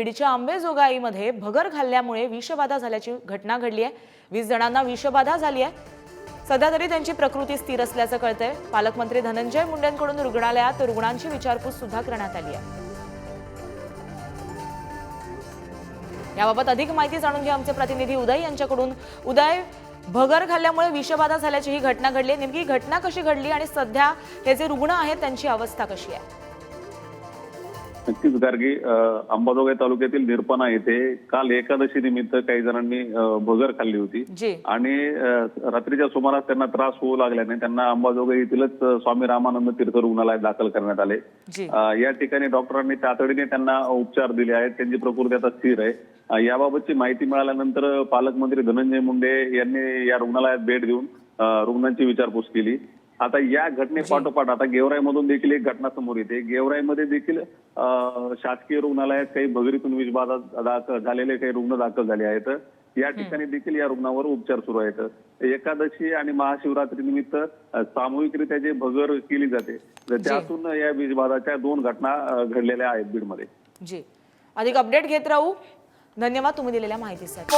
बीडच्या आंबेजोगाईमध्ये भगर खाल्ल्यामुळे विषबाधा झाल्याची घटना घडली आहे. वीस जणांना विषबाधा झाली आहे. सध्या तरी त्यांची प्रकृती स्थिर असल्याचं कळतंय. पालकमंत्री धनंजय मुंडेंकडून रुग्णालयात रुग्णांची विचारपूस सुद्धा करण्यात आली आहे. याबाबत अधिक माहिती जाणून घ्या आमचे प्रतिनिधी उदय यांच्याकडून. उदय भगर खाल्ल्यामुळे विषबाधा झाल्याची ही घटना घडली आहे. नेमकी घटना कशी घडली आणि सध्या हे जे रुग्ण आहेत त्यांची अवस्था कशी आहे? नक्कीच गार्गी अंबाजोगाई तालुक्यातील निरपणा येथे काल एकादशी निमित्त काही जणांनी भगर खाल्ली होती. आणि रात्रीच्या सुमारास त्यांना त्रास होऊ लागल्याने त्यांना अंबाजोगाई येथीलच स्वामी रामानंद तीर्थ रुग्णालयात दाखल करण्यात आले. या ठिकाणी डॉक्टरांनी तातडीने त्यांना उपचार दिले आहेत. त्यांची प्रकृती आता स्थिर आहे. याबाबतची माहिती मिळाल्यानंतर पालकमंत्री धनंजय मुंडे यांनी या रुग्णालयात भेट देऊन रुग्णांची विचारपूस केली. आता या घटनेपाठोपाठ आता गेवराईमधून देखील एक घटना समोर येते. गेवराईमध्ये देखील शासकीय रुग्णालयात काही भगरीतून विषबाधा झालेले काही रुग्ण दाखल झाले आहेत. या ठिकाणी देखील या रुग्णावर उपचार सुरू आहेत. एकादशी आणि महाशिवरात्री निमित्त सामूहिकरित्या जे भगर केली जाते तर त्यातून या विषबाधाच्या दोन घटना घडलेल्या आहेत बीडमध्ये. जी. अधिक अपडेट घेत राहू. धन्यवाद तुम्ही दिलेल्या माहितीसाठी.